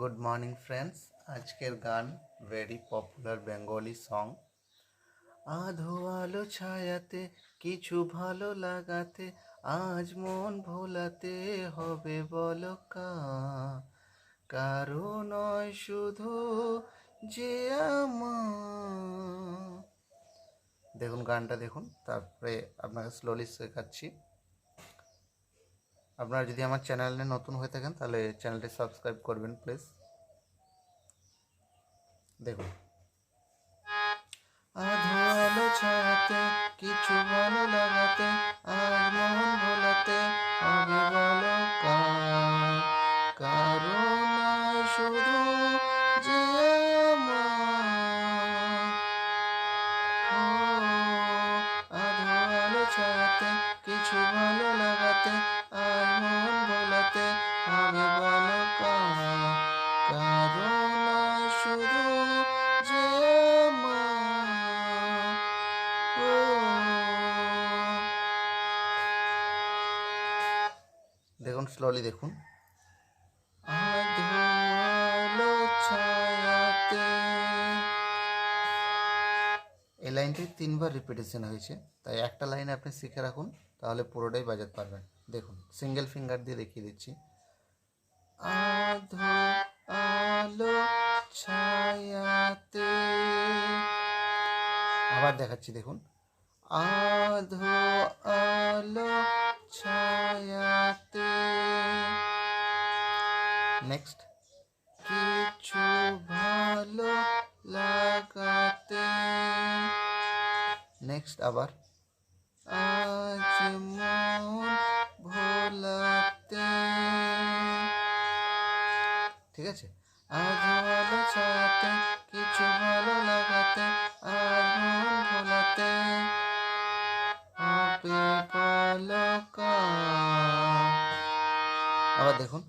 Good morning friends আজকের গান very popular Bengali song আধো আলো ছায়াতে, কিছু ভালো লাগাতে, আজ মন ভোলাতে হবে বলো কারও নয় শুধু যে আমার। দেখুন গানটা, দেখুন, তারপরে আপনাকে স্লোলি শেখাচ্ছি। আপনারা যদি আমার চ্যানেলে নতুন হয়ে থাকেন, তাহলে চ্যানেলটি সাবস্ক্রাইব করবেন, প্লিজ। দেখুন। আধো আলো ছায়াতে, কিছু ভালো লাগাতে মন ভোলাতে বলো কার? কারণ শুধু যে ছায়াতে, কিছু ভালো লাগাতে হবে বলো কারণ শুধু যে দেখুন স্লোলি দেখুন। এই লাইনটি তিনবার রিপিটেশন হয়েছে, তাই একটা লাইন আপনি শিখে রাখুন, তাহলে পুরোটাই বাজাতে পারবেন। দেখুন সিঙ্গেল ফিঙ্গার দিয়ে দেখিয়ে দিচ্ছি। আধো আলো ছায়াতে। আবার দেখাচ্ছি দেখুন। আধো আলো ছায়াতে। নেক্সট কিছু ভালো লাগাতে। নেক্সট আবার। আজ মন আজ ভালো ছায়াতে কিছু ভালো লাগাতে আজ মন ভোলাতে হবে বলো কার। আবার দেখুন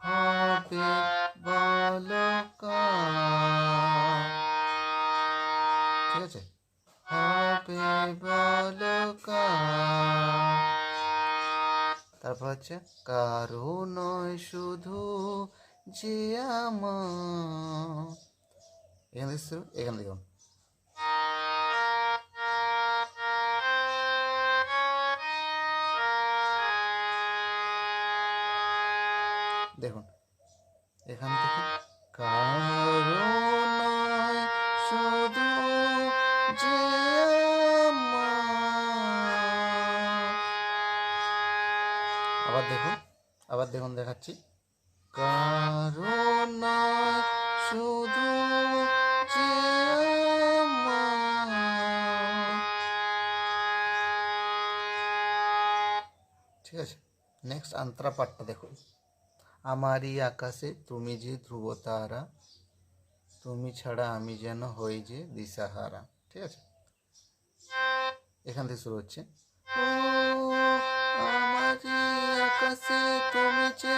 হবে বলো ঠিক আছে হবে বলো তারপর হচ্ছে কারও নয় শুধু যে আমার। এখান শুরু, এখান থেকে। দেখুন, এখান থেকে শুধু যে আবার দেখুন আবার দেখুন দেখাচ্ছি। কারও নয় শুধু ঠিক আছে নেক্সট আন্তরা পাঠটা দেখুন আমারই আকাশে তুমি যে ধ্রুব তারা তুমি ছাড়া আমি যেন হই যে দিশাহারা। ঠিক আছে? এখান থেকে শুরু হচ্ছে। আমারই আকাশে তুমি যে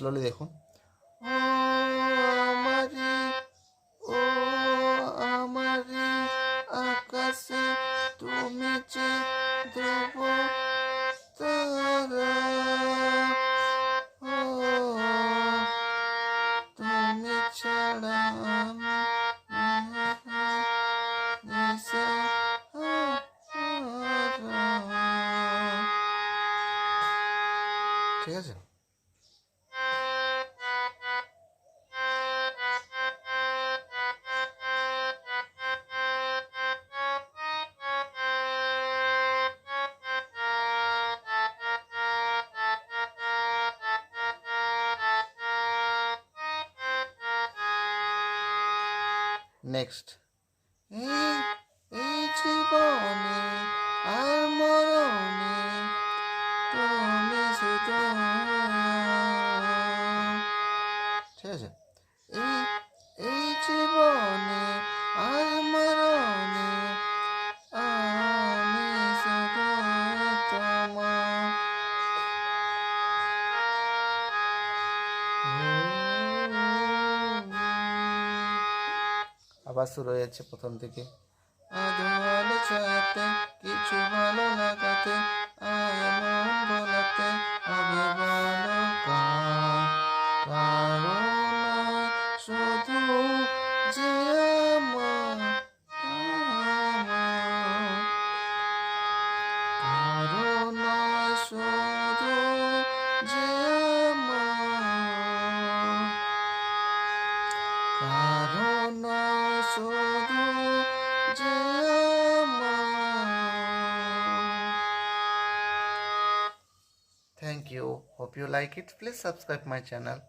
Solo le dejo. ঠিক আছে? নেক্সট এই জীবনে আর মরণে আবার শুরু হয়ে যাচ্ছে প্রথম থেকে আধো ভালো ছায়াতে কিছু ভালো লাগাতে বলাতে হবে বলো কার Thank you. Hope you like it. Please subscribe my channel.